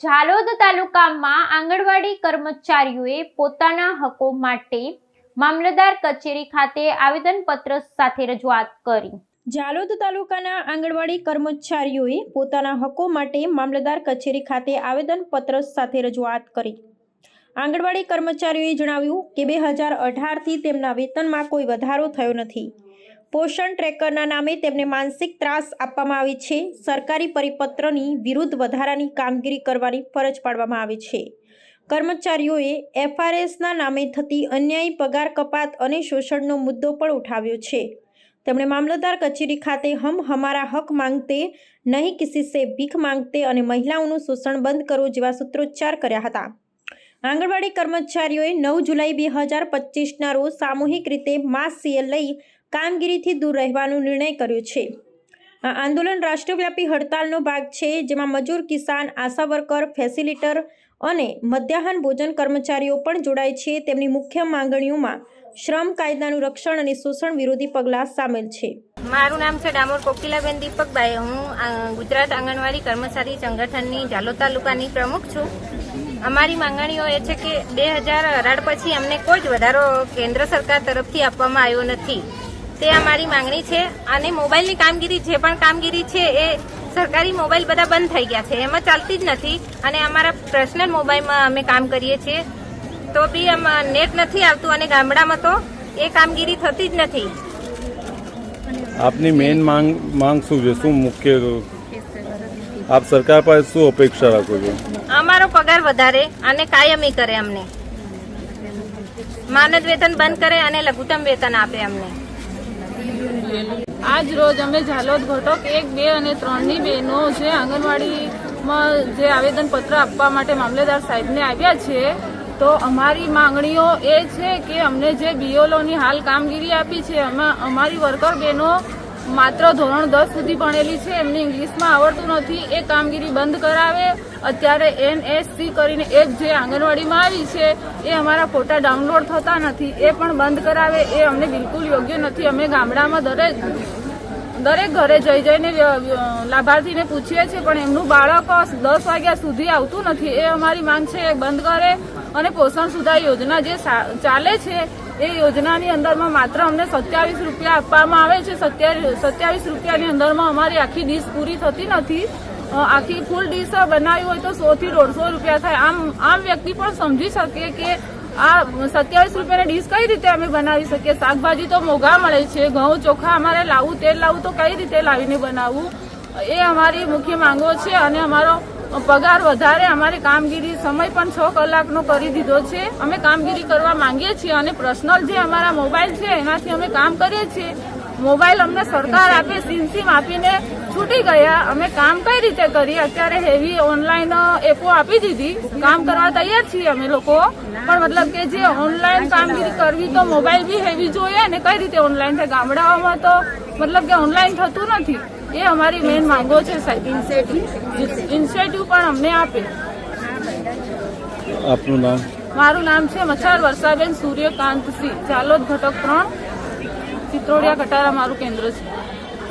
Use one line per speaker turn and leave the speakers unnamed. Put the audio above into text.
ઝાલોદ તાલુકામાં આંગણવાડી કર્મચારીઓએ પોતાના હકો માટે મામલતદાર કચેરી ખાતે આવેદનપત્ર સાથે રજૂઆત કરી. ઝાલોદ તાલુકાના આંગણવાડી કર્મચારીઓએ પોતાના હકો માટે મામલતદાર કચેરી ખાતે આવેદનપત્ર સાથે રજૂઆત કરી. આંગણવાડી કર્મચારીઓએ જણાવ્યું કે બે હજાર અઢારથી તેમના વેતનમાં કોઈ વધારો થયો નથી. પોષણ ટ્રેકરના નામે તેમને માનસિક ત્રાસ આપવામાં આવે છે. સરકારી પરિપત્રની વિરુદ્ધ વધારાની કામગીરી કરવાની ફરજ પાડવામાં આવે છે. કર્મચારીઓએ એફઆરએસના નામે થતી અન્યાયી, પગાર, કપાત અને શોષણનો મુદ્દો પણ ઉઠાવ્યો છે. તેમણે મામલતદાર કચેરી ખાતે હમ હમારા હક માંગતે, નહીં કિસી સે ભીખ માંગતે અને મહિલાઓનું શોષણ બંધ કરો જેવા સૂત્રોચ્ચાર કર્યા હતા. આંગણવાડી કર્મચારીઓએ નવ જુલાઈ બે હજાર પચીસના રોજ સામૂહિક રીતે માસ સીએલ લઈ કામગીરીથી દૂર રહેવાનો નિર્ણય કર્યો છે. આ આંદોલન રાષ્ટ્રવ્યાપી હડતાલનો ભાગ છે, જેમાં મજૂર, કિસાન, આશા વર્કર, ફેસિલિટર અને મધ્યાહન ભોજન કર્મચારીઓ પણ જોડાય છે. તેમની મુખ્ય માંગણીઓમાં શ્રમ કાયદાનું રક્ષણ અને શોષણ વિરોધી પગલાં સામેલ છે.
મારું નામ છે ડામોર કોકિલાબેન દીપકભાઈ. હું ગુજરાત આંગણવાડી કર્મચારી સંગઠનની ઝાલોદ તાલુકાની પ્રમુખ છું. અમારી માંગણીઓ એ છે કે બે હજાર અઢાર પછી અમને કોઈ જ વધારો કેન્દ્ર સરકાર તરફથી આપવામાં આવ્યો નથી. તે અમારી માંગણી છે અને મોબાઈલની કામગીરી જે પણ કામગીરી છે એ સરકારી મોબાઈલ બધા બંધ થઈ ગયા છે. એમાં ચાલતી જ નથી અને અમારા પર્સનલ મોબાઈલમાં અમે કામ કરીએ છીએ. તો બી આમાં નેટ નથી આવતું અને ગામડામાં તો એ કામગીરી થતી જ નથી.
આપની મેઇન માંગ માંગ શું છે? શું મુખ્ય આપ સરકાર પાસે શું અપેક્ષા રાખો છો?
અમારો પગાર વધારે અને કાયમી કરે અમને. માનદ વેતન બંધ કરે અને લઘુત્તમ વેતન આપે અમને.
આજ રોજ અમે ઝાલોદ ઘટક એક, બે અને ત્રણની બહેનો જે આંગણવાડીમાં જે આવેદનપત્ર આપવા માટે મામલેદાર સાહેબને આવ્યા છે, તો અમારી માંગણીઓ એ છે કે અમને જે બીઓલોની હાલ કામગીરી આપી છે એમાં અમારી વર્કર બહેનો માત્ર ધોરણ દસ સુધી ભણેલી છે, એમને ઇંગ્લિશમાં આવડતું નથી, એ કામગીરી બંધ કરાવે. અત્યારે એનએસસી કરીને એક જે આંગણવાડીમાં આવી છે, એ અમારા ફોટા ડાઉનલોડ થતા નથી, એ પણ બંધ કરાવે, એ અમને બિલકુલ યોગ્ય નથી. અમે ગામડામાં દરેક દરેક ઘરે જઈ જઈને લાભાર્થીને પૂછીએ છીએ, પણ એમનું બાળક દસ વાગ્યા સુધી આવતું નથી. એ અમારી માંગ છે, એ બંધ કરે. અને પોષણ સુધા યોજના જે ચાલે છે એ યોજનાની અંદરમાં માત્ર અમને સત્યાવીસ રૂપિયા આપવામાં આવે છે. સત્યાવીસ રૂપિયાની અંદરમાં અમારી આખી ડીશ પૂરી થતી નથી. આખી ફૂલ ડીશ બનાવી હોય તો સો થી દોઢસો રૂપિયા થાય. આમ આમ વ્યક્તિ પણ સમજી શકે કે આ સત્યાવીસ રૂપિયાની ડીશ કઈ રીતે અમે બનાવી શકીએ? શાકભાજી તો મોંઘા મળે છે. ઘઉં, ચોખા અમારે લાવવું તેલ લાવવું તો કઈ રીતે લાવીને બનાવવું? એ અમારી મુખ્ય માંગો છે અને અમારો પગાર વધારે અમારી કામગીરી સમય પણ છ કલાકનો કરી દીધો છે. અમે કામગીરી કરવા માંગીએ છીએ અને પર્સનલ જે અમારા મોબાઈલ છે એનાથી અમે કામ કરીએ છીએ. મોબાઈલ અમને સરકાર આપે સિમ સિમ આપીને છૂટી ગયા. અમે કામ કઈ રીતે કરીએ? અત્યારે હેવી ઓનલાઈન એપો આપી દીધી. કામ કરવા તૈયાર છીએ અમે લોકો. પણ મતલબ કે જે ઓનલાઈન કામગીરી કરવી તો મોબાઈલ બી હેવી જોઈએ ને કઈ રીતે ઓનલાઈન થાય ગામડાઓમાં તો મતલબ કે ઓનલાઈન થતું નથી. એ અમારી મેઇન માંગો છે સાહેબ ઇન્સેન્ટિવ પણ અમને આપે.
આપનું નામ?
મારું નામ છે મચ્છર વર્ષાબેન સૂર્યકાંતસિંહ. ચાલોદ ઘટક ત્રણ ચિત્રોડિયા કટારા મારું કેન્દ્ર છે.